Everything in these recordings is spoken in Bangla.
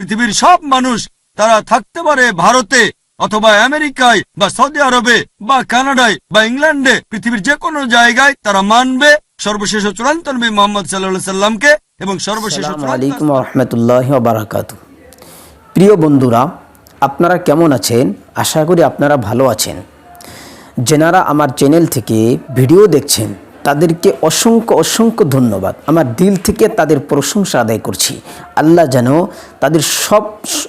পৃথিবীর সব মানুষ তারা থাকতে পারে ভারতে অথবা আমেরিকায় বা সৌদি আরবে বা কানাডায় বা ইংল্যান্ডে। পৃথিবীর যে কোনো জায়গায় তারা মানবে সর্বশেষ চূড়ান্ত নবী মোহাম্মদ সাল্লাহ সাল্লামকে এবং সর্বশেষ আলাইকুম রহমতুল্লাহ বারাকাত। প্রিয় বন্ধুরা, আপনারা কেমন আছেন? আশা করি আপনারা ভালো আছেন। যেনারা আমার চ্যানেল থেকে ভিডিও দেখছেন তাদেরকে অসংখ্য অসংখ্য ধন্যবাদ। আমার দিল থেকে তাদের প্রশংসা আদায় করছি। আল্লাহ যেন তাদের সব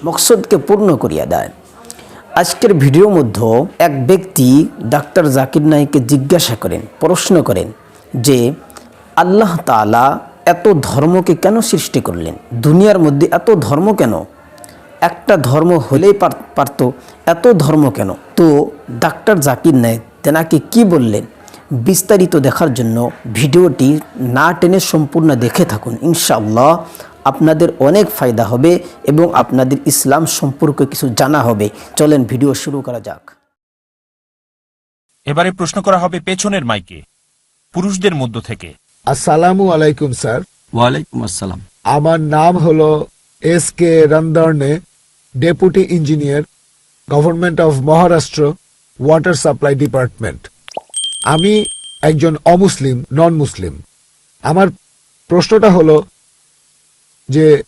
মকসদকে পূর্ণ করিয়া দেয়। আজকের ভিডিওর মধ্যে এক ব্যক্তি ডাক্তার জাকির নাইকে জিজ্ঞাসা করেন, প্রশ্ন করেন যে, আল্লাহ তাআলা এত ধর্মকে কেন সৃষ্টি করলেন? দুনিয়ার মধ্যে এত ধর্ম কেন? একটা ধর্ম হলেই পার- পারতো, এত ধর্ম কেন? তো ডাক্তার জাকির নায়েক তেনাকে কি বললেন? বিস্তারিত দেখার জন্য ভিডিওটি না টেনে সম্পূর্ণ দেখে থাকুন ইনশাআল্লাহ। আপনাদের অনেক ফায়দা হবে এবং আপনাদের ইসলাম সম্পর্কে কিছু জানা হবে। চলেন ভিডিও শুরু করা যাক। এবারে প্রশ্ন করা হবে পেছনের মাইকে পুরুষদের মধ্য থেকে। আসসালামু আলাইকুম স্যার। ওয়ালাইকুম আসসালাম। আমার নাম হলো S K রন্দর্নে deputy engineer government of Maharashtra water supply department. আমি একজন অমুসলিম নন মুসলিম আমার প্রশ্নটা হলো যে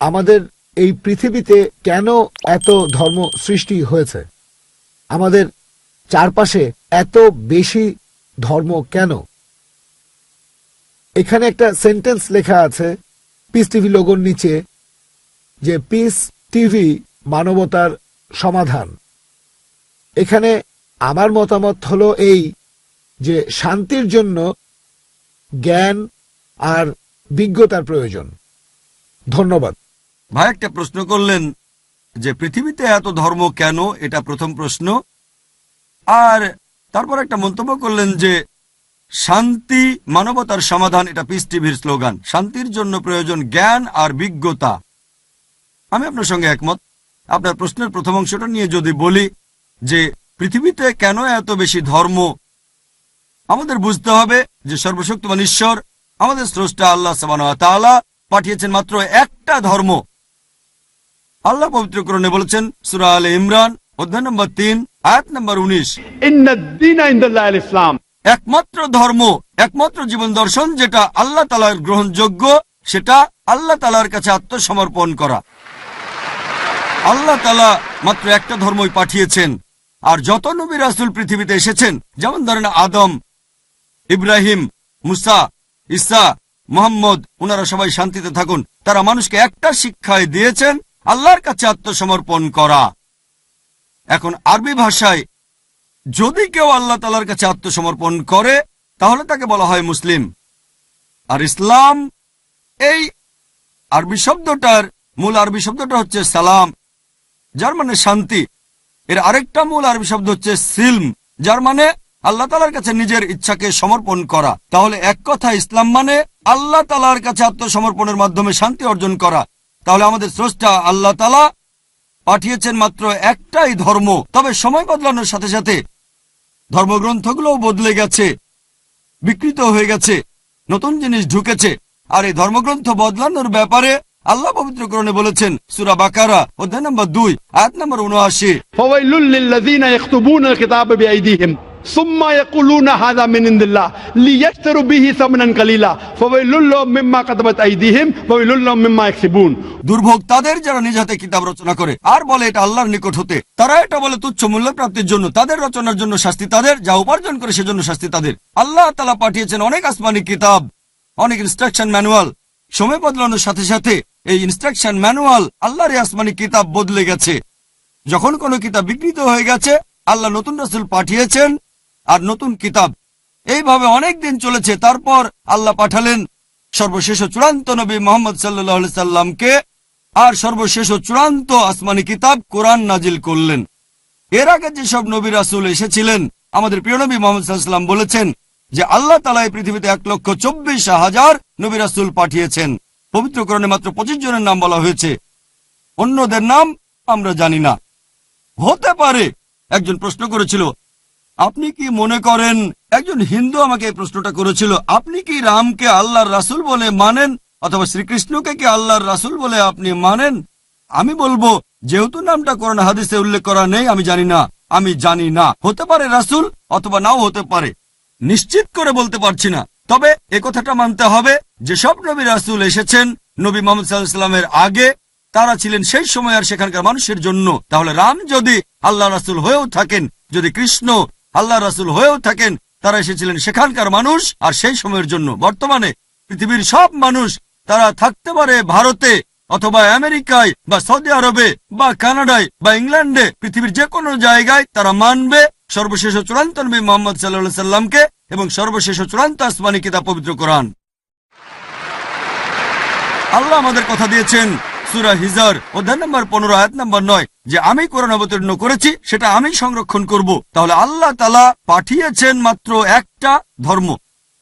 আমাদের এই পৃথিবীতে কেন এত ধর্ম সৃষ্টি হয়েছে? আমাদের চারপাশে এত বেশি ধর্ম কেন? এখানে একটা সেন্টেন্স লেখা আছে পিস টিভি লোগোর নিচে যে পিস টিভি মানবতার সমাধান এখানে আমার মতামত হলো এই যে শান্তির জন্য জ্ঞান আর বিজ্ঞতার প্রয়োজন। ধন্যবাদ। ভাই, একটা প্রশ্ন করলেন যে পৃথিবীতে এত ধর্ম কেন? এটা প্রথম প্রশ্ন। আর তারপর একটা মন্তব্য করলেন যে শান্তি, মানবতার সমাধান, এটা পিস টিভির স্লোগান। শান্তির জন্য প্রয়োজন জ্ঞান আর বিজ্ঞতা। আমি আপনার সঙ্গে একমত। আপনার প্রশ্নের প্রথম অংশটা নিয়ে যদি বলি যে পৃথিবীতে কেন এত বেশি ধর্ম আমাদের বুঝতে হবে যে সর্বশক্তিমান ঈশ্বর আমাদের স্রষ্টা আল্লাহ সাবানা পাঠিয়েছেন মাত্র একটা ধর্ম। আল্লাহ পবিত্রকরণে বলেছেন সুরা আল ইমরান অধ্যায় নম্বর তিন আয়াত নম্বর উনিশ। ইসলাম। একমাত্র ধর্ম একমাত্র জীবন দর্শন যেটা আল্লাহ তালার গ্রহণযোগ্য সেটা আল্লাহ তালার কাছে আত্মসমর্পণ করা। আল্লাহ তালা মাত্র একটা ধর্মই পাঠিয়েছেন আর যত নবী রাসুল পৃথিবীতে এসেছেন যেমন ধরেন আদম ইব্রাহিম, মুসা ইসা মোহাম্মদ ওনারা সবাই শান্তিতে থাকুন। তারা মানুষকে একটা শিক্ষায় দিয়েছেন, আল্লাহর কাছে আত্মসমর্পণ করা। এখন আরবি ভাষায় যদি কেউ আল্লাহ তালার কাছে আত্মসমর্পণ করে, তাহলে তাকে বলা হয় মুসলিম। আর ইসলাম, এই আরবি শব্দটার মূল আরবি শব্দটা হচ্ছে সালাম, যার মানে শান্তি। এর আরেকটা মূল আরবি শব্দ হচ্ছে সিলম, যার মানে আল্লাহ তালার কাছে নিজের ইচ্ছাকে সমর্পণ করা। তাহলে এক কথা ইসলাম মানে আল্লাহ তালার কাছে আত্মসমর্পণের মাধ্যমে শান্তি অর্জন করা। তাহলে আমাদের স্রষ্টা আল্লাহ তালা পাঠিয়েছেন মাত্র একটাই ধর্ম। তবে সময় বদলানোর সাথে সাথে ধর্মগ্রন্থগুলো বদলে গেছে, বিকৃত হয়ে গেছে, নতুন জিনিস ঢুকেছে। আর এই ধর্মগ্রন্থ বদলানোর ব্যাপারে আল্লাহ পবিত্র কোরআনে বলেছেন, সুরা বাকারা, অধ্যায় নম্বর দুই, আয়াত নম্বর উনআশি। ثم يقولون هذا من عند الله ليشتروا به ثمنا قليلا فويل لهم مما كتبت أيديهم وويل لهم مما يكسبون দুর্ভোগ তাদের যারা নিজ হাতে কিতাব রচনা করে আর বলে এটা আল্লাহর নিকট হতে তারা এটা বলে তুচ্ছ মূল্য প্রাপ্তির জন্য তাদের রচনার জন্য শাস্তি তাদের যা উপার্জন করে সেজন্য শাস্তি তাদের আল্লাহ তালা পাঠিয়েছেন অনেক আসমানি কিতাব অনেক ইনস্ট্রাকশন ম্যানুয়াল সময় বদলানোর সাথে সাথে এই ইনস্ট্রাকশন ম্যানুয়াল আল্লাহর এই আসমানি কিতাব বদলে গেছে যখন কোনো কিতাব বিকৃত হয়ে গেছে আল্লাহ নতুন রাসূল পাঠিয়েছেন আর নতুন কিতাব। এইভাবে অনেক দিন চলেছে, তারপর আল্লাহ পাঠালেন সর্বশেষ চূড়ান্ত নবী মোহাম্মদ সাল্লাহ সাল্লামকে, আর সর্বশেষ চূড়ান্ত আসমানি কিতাব কোরআন নাজিল করলেন। এর আগে যেসব নবী রাসুল এসেছিলেন, আমাদের প্রিয় নবী মোহাম্মদ সাল্লাম বলেছেন যে আল্লাহ তালা এই পৃথিবীতে এক লক্ষ চব্বিশ হাজার নবী রাসুল পাঠিয়েছেন। পবিত্রকরণে মাত্র পঁচিশ জনের নাম বলা হয়েছে। অন্যদের নাম আমরা জানি না। হতে পারে, একজন প্রশ্ন করেছিল আপনি কি মনে করেন, একজন হিন্দু আমাকে এই প্রশ্নটা করেছিল, আপনি কি রামকে আল্লাহর রাসূল বলে মানেন, অথবা শ্রীকৃষ্ণকে কি আল্লাহর রাসূল বলে আপনি মানেন? আমি বলব, যেহেতু নামটা কোরআন হাদিসে উল্লেখ করা নেই, আমি জানি না, আমি জানি না। হতে পারে রাসূল, অথবা নাও হতে পারে। নিশ্চিত করে বলতে পারছি না। তবে এ কথাটা মানতে হবে যে সব নবী রাসূল এসেছেন, নবী মোহাম্মদ সাল্লামের আগে, তারা ছিলেন সেই সময় আর সেখানকার মানুষের জন্য। তাহলে রাম যদি আল্লাহ রাসুল হয়েও থাকেন, যদি কৃষ্ণ আল্লাহ রাসুল হয়েও থাকেন, তারা এসেছিলেন সেখানকার মানুষ, আর সেই সময়ের জন্য বর্তমানে পৃথিবীর সব মানুষ তারা থাকতে পারে ভারতে অথবা আমেরিকায় বা সৌদি আরবে বা কানাডায় বা ইংল্যান্ডে। পৃথিবীর যে কোনো জায়গায় তারা মানবে সর্বশেষ চূড়ান্ত নবী মোহাম্মদ সাল্লাহ সাল্লামকে এবং সর্বশেষ চূড়ান্ত আসমানি কিতাব পবিত্র কোরআন। আল্লাহ আমাদের কথা দিয়েছেন সুরা হিজার অধ্যায় নম্বর পনেরো, আয়াত নম্বর নয়, যে আমি কোরআন অবতীর্ণ করেছি, সেটা আমি সংরক্ষণ করব। তাহলে আল্লাহ তালা পাঠিয়েছেন মাত্র একটা ধর্ম।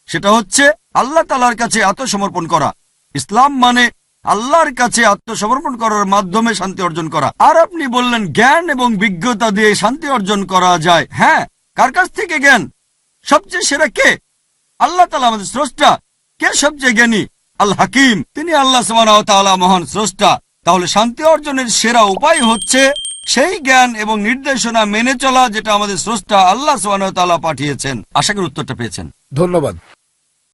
সেটা হচ্ছে আল্লাহ তালার কাছে আত্মসমর্পণ করা। ইসলাম মানে আল্লাহর কাছে আত্মসমর্পণ করার মাধ্যমে শান্তি অর্জন করা। আর আপনি বললেন জ্ঞান এবং বিজ্ঞতা দিয়ে শান্তি অর্জন করা যায়। হ্যাঁ কার কাছ থেকে জ্ঞান? সবচেয়ে সেরা কে? আল্লাহ তালা আমাদের স্রষ্টা। কে সবচেয়ে জ্ঞানী? আল হাকিম। তিনি আল্লাহ সুবাহ মহান স্রষ্টা। তাহলে শান্তি অর্জনের সেরা উপায় হচ্ছে সেই জ্ঞান এবং নির্দেশনা মেনে চলা যেটা আমাদের স্রষ্টা আল্লাহ সুবাহ পাঠিয়েছেন। আশা করি উত্তরটা পেয়েছেন। ধন্যবাদ।